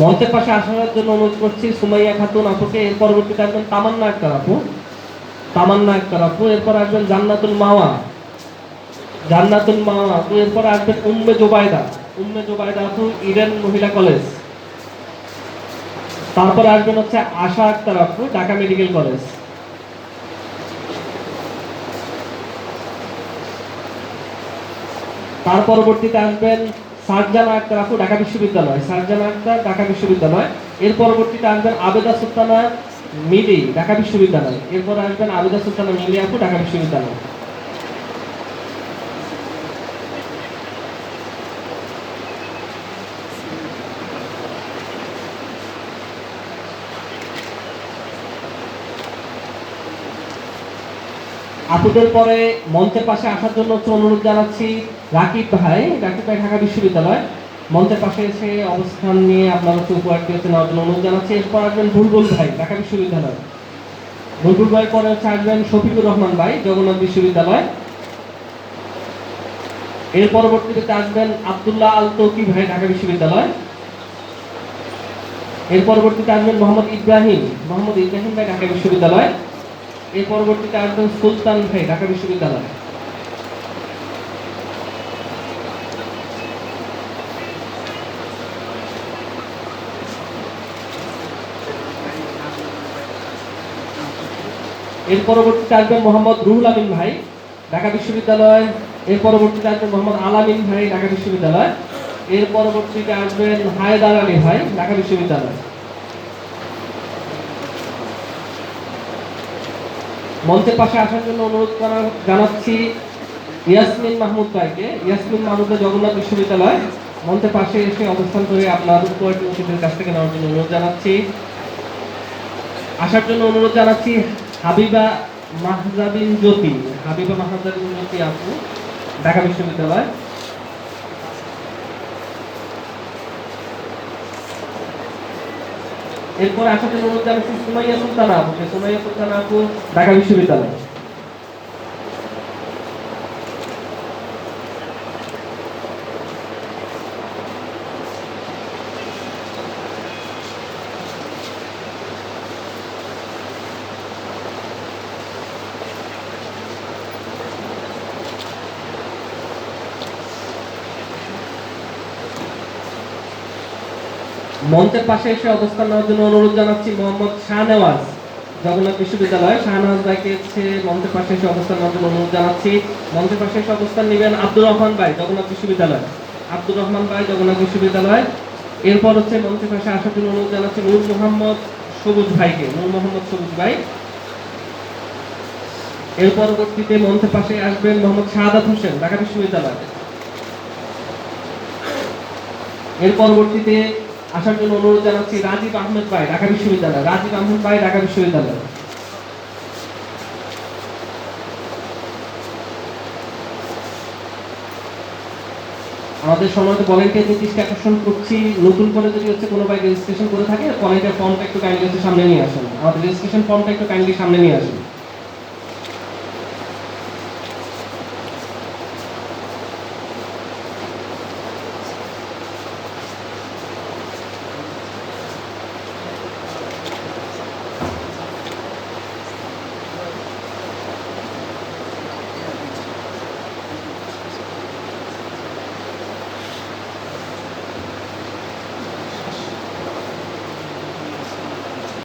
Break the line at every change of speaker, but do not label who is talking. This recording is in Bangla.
মঞ্চের পাশে আসার জন্য অনুরোধ করছি, সুমাইয়া খাতুন আপুকে এর পরবর্তীতে আসবেন তামান্না আক্তার আপু। তামান্না আক্তার আপু, এরপর আসবেন জান্নাতুল মাওয়া। জান্নাতুল মাওয়া আপু, এরপর আসবেন উম্মে জোবায়দা। উম্মে জোবায়দা আপু, ইডেন মহিলা কলেজ। তারপর আসবেন হচ্ছে আশা আক্তার আপু, ঢাকা মেডিকেল কলেজ। তার পরবর্তীতে আসবেন সারজানা আক্তার আপু ঢাকা বিশ্ববিদ্যালয়। সারজানা আক্তার ঢাকা বিশ্ববিদ্যালয়। এর পরবর্তীতে আসবেন আবেদা সুলতানা মিলি, ঢাকা বিশ্ববিদ্যালয়। এরপর আসবেন আবেদা সুলতানা মিলি আপু, ঢাকা বিশ্ববিদ্যালয়। আপুদের পরে মঞ্চের পাশে আসার জন্য হচ্ছে অনুরোধ জানাচ্ছি রাকিব ভাই রাকিব ভাই ঢাকা বিশ্ববিদ্যালয়। মঞ্চের পাশে এসে অবস্থান নিয়ে আপনার হচ্ছে উপহারটি হচ্ছে নেওয়ার জন্য অনুরোধ জানাচ্ছি। এরপর আসবেন বুলবুল ভাই, ঢাকা বিশ্ববিদ্যালয়। বুলবুল ভাই পরে হচ্ছে আসবেন শফিকুর রহমান ভাই, জগন্নাথ বিশ্ববিদ্যালয়। এর পরবর্তীতে আসবেন আবদুল্লাহ আল তৌকি ভাই, ঢাকা বিশ্ববিদ্যালয়। এর পরবর্তীতে আসবেন মোহাম্মদ ইব্রাহিম মোহাম্মদ ইব্রাহিম ভাই, ঢাকা বিশ্ববিদ্যালয়। এর পরবর্তীতে আসবেন সুলতান ভাই, ঢাকা বিশ্ববিদ্যালয়? এর পরবর্তীতে আসবেন মোহাম্মদ রুহুল আমিন ভাই, ঢাকা বিশ্ববিদ্যালয়? এর পরবর্তীতে আসবেন মোহাম্মদ আলামিন ভাই, ঢাকা বিশ্ববিদ্যালয়? এর পরবর্তীতে আসবেন হায়দার আলী ভাই, ঢাকা বিশ্ববিদ্যালয়। মঞ্চের পাশে আসার জন্য অনুরোধ করা জানাচ্ছি ইয়াসমিন মাহমুদ ভাইকে। ইয়াসমিন মাহমুদের জগন্নাথ বিশ্ববিদ্যালয়। মঞ্চের পাশে এসে অবস্থান করে আপনার উপহারটি অতিথির কাছ থেকে নেওয়ার জন্য অনুরোধ জানাচ্ছি। আসার জন্য অনুরোধ জানাচ্ছি হাবিবা মাহজাবিন জ্যোতি। হাবিবা মাহজাবিন জ্যোতি আপু, ঢাকা বিশ্ববিদ্যালয়। এরপরে জন্য অনুরোধ জানাচ্ছি সুমাইয়া সুলতানা আপুকে সুমাইয়া সুলতানা আপু ঢাকা বিশ্ববিদ্যালয়। মঞ্চের পাশে এসে অবস্থান নেওয়ার জন্য অনুরোধ জানাচ্ছি মোহাম্মদ শাহনেওয়াজ, জগন্নাথ বিশ্ববিদ্যালয় শাহনেওয়াজ ভাইকে হচ্ছে মঞ্চের পাশে এসে অবস্থান নেওয়ার জন্য অনুরোধ জানাচ্ছি। মঞ্চের পাশে এসে অবস্থান নেবেন আব্দুর রহমান ভাই, জগন্নাথ বিশ্ববিদ্যালয়। আব্দুর রহমান ভাই, জগন্নাথ বিশ্ববিদ্যালয়। এরপর হচ্ছে মঞ্চের পাশে আসার জন্য অনুরোধ জানাচ্ছি নূর মোহাম্মদ সবুজ ভাইকে, নূর মোহাম্মদ সবুজ ভাই। এর পরবর্তীতে মঞ্চের পাশে আসবেন মোহাম্মদ শাহাদাত হোসেন, ঢাকা বিশ্ববিদ্যালয়। এর পরবর্তীতে আসার জন্য অনুরোধ জানাচ্ছি রাজীব আহমেদ ভাই, ঢাকা বিশ্ববিদ্যালয়। রাজীব আহমেদ ভাই, ঢাকা বিশ্ববিদ্যালয়। আমাদের সময়ত ভলেন্টিয়ার দৃষ্টি আকর্ষণ করছি, নতুন করে যদি হচ্ছে কোনো ভাই রেজিস্ট্রেশন করে থাকে ভলেন্টিয়ার ফর্মটা একটু কাইন্ডলি সামনে নিয়ে আসুন। আমাদের রেজিস্ট্রেশন ফর্মটা একটু কাইন্ডলি সামনে নিয়ে আসুন।